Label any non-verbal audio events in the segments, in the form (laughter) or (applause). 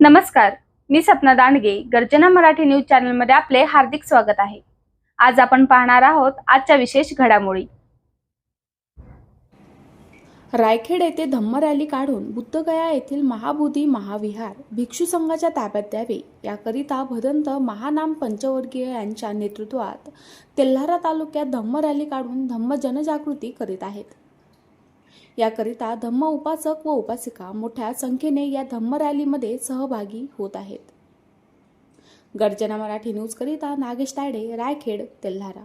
नमस्कार मी सपना दांडगे गर्जना मराठी न्यूज चॅनलमध्ये आपले हार्दिक स्वागत आहे. आज आपण पाहणार आहोत आजच्या विशेष घडामोडी. रायखेड येथे धम्म रॅली काढून बुद्धगया येथील महाबोधी महाविहार भिक्षू संघाच्या ताब्यात द्यावे याकरिता भदंत महानाम पंचवर्गीय यांच्या नेतृत्वात तेल्हारा तालुक्यात धम्म रॅली काढून धम्म जनजागृती करीत आहेत. याकरिता धम्म उपासक व उपासिका मोठ्या संख्येने या धम्म रॅलीमध्ये सहभागी होत आहेत. गर्जना मराठी न्यूज करिता नागेश तायडे रायखेड तेल्हारा.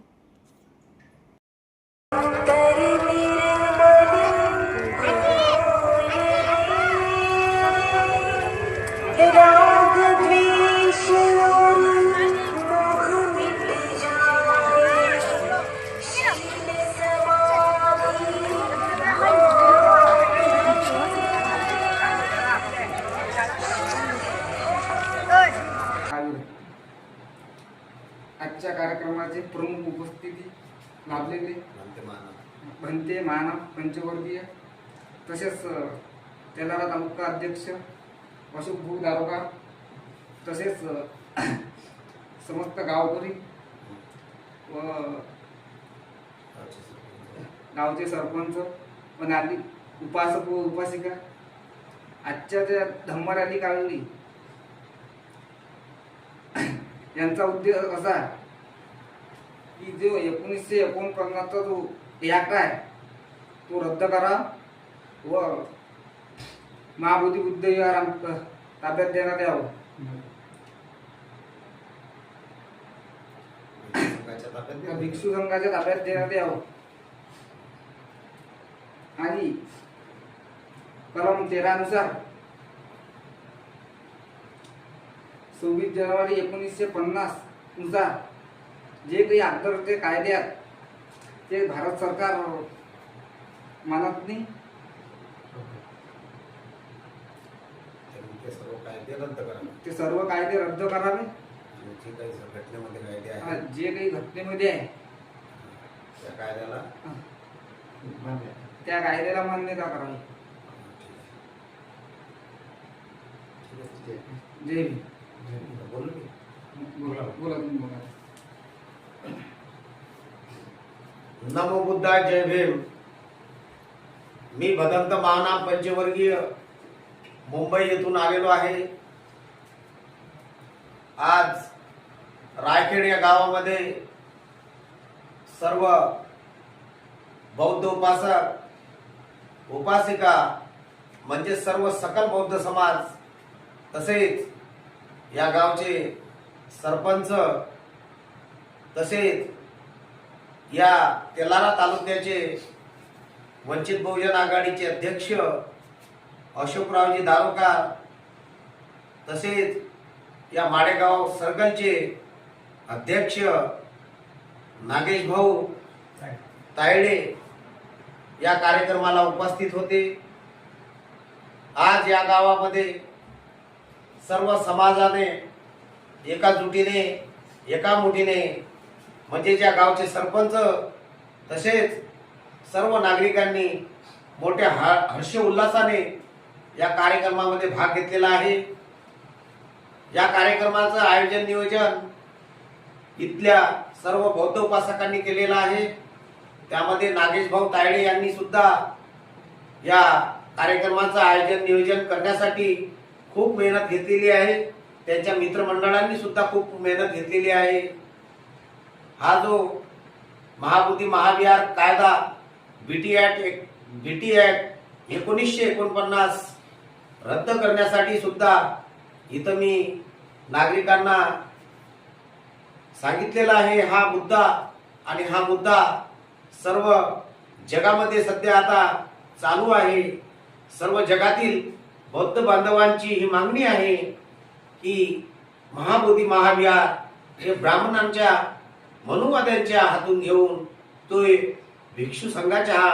कार्यक्रमाचे प्रमुख उपस्थिती लाभलेले. भंते मानव पंचवर्गीय. तसेच तेलारा तालुका अध्यक्ष अशोक भू दारोगा. तसेच (clears throat) समस्त गावकरी व गावचे सरपंच व नाली उपासक व उपासिका. आजच्या त्या धम्म रॅली (clears throat) यांचा उद्देश असा की जो एकोणीसशे एकोणपन्नासचा जो ॲक्ट आहे तो रद्द करा व महाबोधी बुद्ध विहार आम- ताब्यात देण्यात यावं. भिक्षू संघाच्या ताब्यात देण्यात यावं. आणि कलम तेरानुसार सव्वीस जानेवारी एकोणीसशे पन्नासनुसार जे काही आंतरराष्ट्रीय कायदे आहेत ते भारत सरकार मानत नाही. ते सर्व कायदे रद्द करा ते सर्व कायदे रद्द करावे. आणि जे काही घटनेमध्ये कायदे हा, आहेत जे काही घटनेमध्ये आहे. त्या कायद्याला? त्या कायद्याला मान्यता करावी. जय भीम बोलू मी बोला बोला तुम्ही बोला. नमो बुद्धा जय भीम. मी भदंत महानाम पंचवर्गीय मुंबई येथून आलेलो आहे. आज रायखेड या गावामध्ये सर्व बौद्ध उपासक उपासिका म्हणजे सर्व सकल बौद्ध समाज तसेच या गावचे सरपंच तसेच या तेलारा तालुक्याचे वंचित बहुजन आघाडीचे अध्यक्ष अशोकरावजी दारोकार तसेच या माडेगाव सर्कलचे अध्यक्ष नागेश भाऊ तायडे या कार्यक्रमाला उपस्थित होते. आज या गावामध्ये सर्व समाजाने एका जुटीने एका मुठीने म्हणजे ज्या गावचे सरपंच तसेच सर्व नागरिकांनी मोठ्या हा हर्ष उल्हासाने या कार्यक्रमामध्ये भाग घेतलेला आहे. या कार्यक्रमाचं आयोजन नियोजन इथल्या सर्व बौद्ध उपासकांनी केलेलं आहे. त्यामध्ये नागेश भाऊ तायडे यांनी सुद्धा या कार्यक्रमाचं आयोजन नियोजन करण्यासाठी खूप मेहनत घेतलेली आहे. त्यांच्या मित्रमंडळांनी सुद्धा खूप मेहनत घेतलेली आहे. हा जो महाबुद्धी महाविहार कायदा बीटी ऍक्ट बीटी ऍक्ट एकोणीसशे एकोणपन्नास रद्द करण्यासाठी सुद्धा इथं मी नागरिकांना सांगितलेला आहे. हा मुद्दा आणि हा मुद्दा सर्व जगामध्ये सध्या आता चालू आहे. सर्व जगातील बौद्ध बांधवांची ही मागणी आहे की महाबोधी महाविहार हे ब्राह्मणांच्या मनुवाद्यांच्या हातून घेऊन तो भिक्षू संघाच्या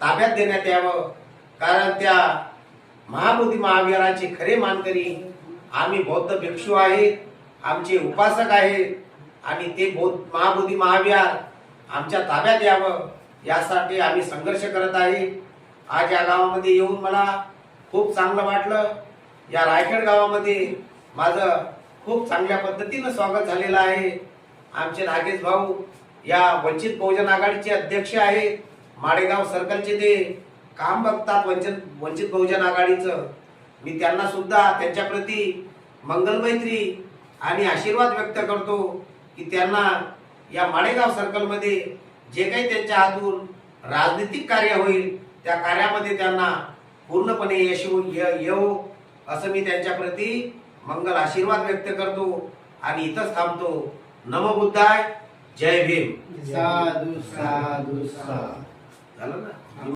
ताब्यात देण्यात यावं. कारण त्या महाबोधी महाविहाराचे खरे मानकरी आम्ही बौद्ध भिक्षू आहेत आमचे उपासक आहेत आणि ते बौद्ध महाबोधी महाविहार आमच्या ताब्यात यावं यासाठी आम्ही संघर्ष करत आहे. आज या गावामध्ये येऊन मला खूप चांगलं वाटलं. या रायखेड गावामध्ये माझं खूप चांगल्या पद्धतीनं स्वागत झालेलं आहे. आमचे नागेश भाऊ या वंचित बहुजन आघाडीचे अध्यक्ष आहेत. माडेगाव सर्कलचे ते काम बघतात वंचित वंचित बहुजन आघाडीचं. मी त्यांना सुद्धा त्यांच्याप्रती मंगलमैत्री आणि आशीर्वाद व्यक्त करतो की त्यांना या माडेगाव सर्कलमध्ये जे काही त्यांच्या हातून राजनीतिक कार्य होईल त्या कार्यामध्ये त्यांना पूर्णपणे यश येऊ- असं मी त्यांच्याप्रती मंगल आशीर्वाद व्यक्त करतो आणि इथंच थांबतो. नम बुद्धाय जय भीम. साधू साधू साधू. झालं ना?